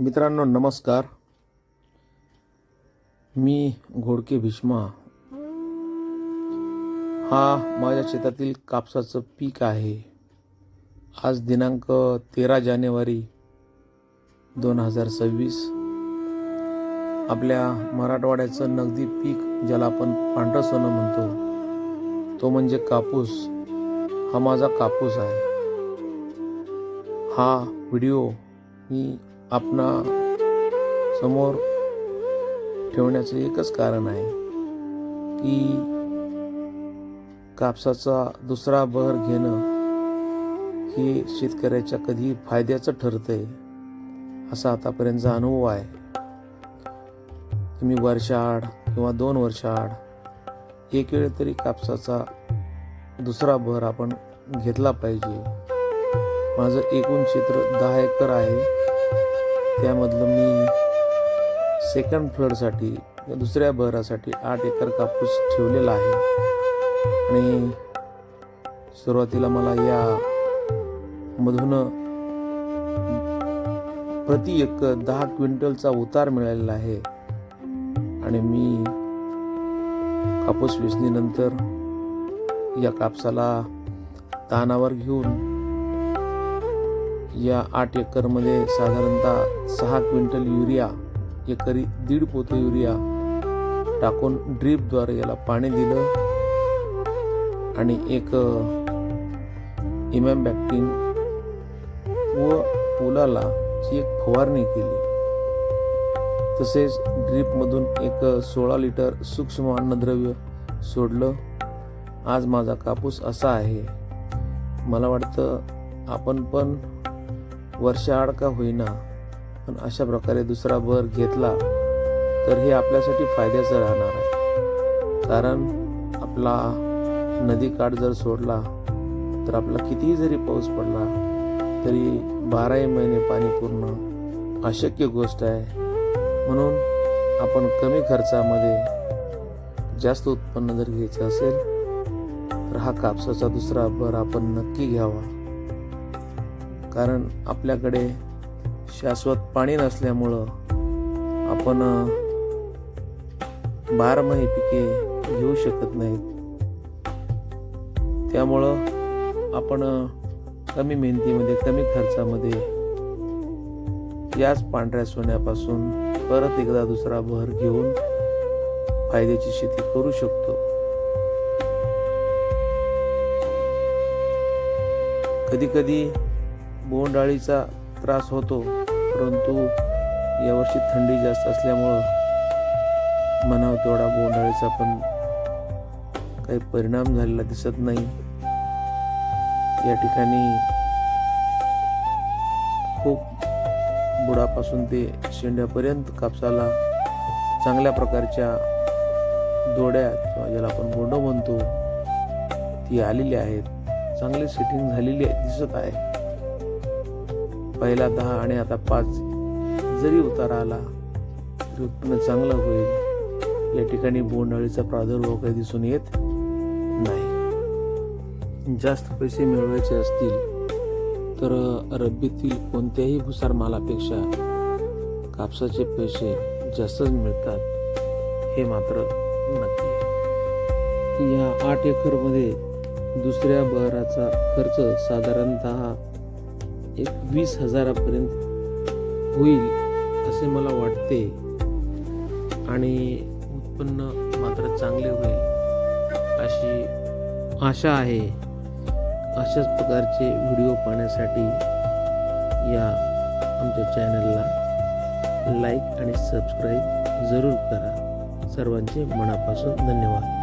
मित्रांनो नमस्कार. मी घोडके भीष्मा. हा माझ्या शेतातील कापसाचं पीक आहे. आज दिनांक तेरा जानेवारी दोन हजार सव्वीस. आपल्या मराठवाड्याचं नगदी पीक ज्याला आपण पांढरं सोनं म्हणतो तो म्हणजे कापूस. हा माझा कापूस आहे. हा व्हिडिओ मी आपणा समोर ठेवण्याचं एकच कारण आहे की कापसाचा दुसरा बहर घेणं हे शेतकऱ्याच्या कधी फायद्याचं ठरतंय असा आतापर्यंतचा अनुभव आहे. तुम्ही वर्षाआड किंवा दोन वर्षाआड एक वेळ तरी कापसाचा दुसरा बहर आपण घेतला पाहिजे. माझं एकूण क्षेत्र दहा एकर आहे. त्यामधलं मी सेकंड फ्लोअरसाठी दुसऱ्या बहरासाठी आठ एकर कापूस ठेवलेला आहे. आणि सुरुवातीला मला या मधून प्रति एकर दहा क्विंटलचा उतार मिळालेला आहे. आणि मी कापूस वेचणीनंतर या कापसाला तानावर घेऊन या आठ एकरमध्ये साधारणतः सहा क्विंटल युरिया एकरी दीड पोतं युरिया टाकून ड्रीपद्वारे याला पाणी दिलं आणि एक इमॅमबॅक्टिन व पुलाला ची एक फवारणी केली. तसेच ड्रीपमधून एक सोळा लिटर सूक्ष्म अन्नद्रव्य सोडलं. आज माझा कापूस असा आहे. मला वाटतं आपण पण वर्षाआड का होईना पण अशा प्रकारे दुसरा भर घेतला तर हे आपल्यासाठी फायद्याचं राहणार आहे. कारण आपला नदीकाठ जर सोडला तर आपला कितीही जरी पाऊस पडला तरी बाराही महिने पाणी पूर्ण अशक्य गोष्ट आहे. म्हणून आपण कमी खर्चामध्ये जास्त उत्पन्न जर घ्यायचं असेल तर हा कापसाचा दुसरा भर आपण नक्की घ्यावा. कारण आपल्याकडे शाश्वत पाणी नसल्यामुळं आपण बारमाही पिके घेऊ शकत नाहीत. त्यामुळं आपण कमी मेहनतीमध्ये कमी खर्चामध्ये याच पांढऱ्या सोन्यापासून परत एकदा दुसरा भर घेऊन फायद्याची शेती करू शकतो. कधी कधी बोंडाळीचा त्रास होतो परंतु यावर्षी थंडी जास्त असल्यामुळं म्हणावं तेवढा बोंडाळीचा पण काही परिणाम झालेला दिसत नाही. या ठिकाणी खूप बुडापासून ते शेंड्यापर्यंत कापसाला चांगल्या प्रकारच्या दोड्या किंवा ज्याला आपण बोंड म्हणतो ती आलेली आहेत. चांगली सेटिंग झालेली आहे दिसत आहे. पहिला दहा आणि आता पाच जरी उतारा आला तरी उत्पन्न चांगलं होईल. या ठिकाणी बोंडअळीचा प्रादुर्भाव काही दिसून येत नाही. जास्त पैसे मिळवायचे असतील तर रब्बीतील कोणत्याही भुसार मालापेक्षा कापसाचे पैसे जास्तच मिळतात हे मात्र नक्की. या आठ एकरमध्ये दुसऱ्या बहराचा खर्च साधारणतः एक वीस हजारापर्यंत होईल असे मला वाटते. आणि उत्पन्न मात्र चांगले होईल अशी आशा आहे. अशाच प्रकारचे व्हिडिओ पाहण्यासाठी या आमच्या चॅनलला लाईक आणि सबस्क्राईब जरूर करा. सर्वांचे मनापासून धन्यवाद.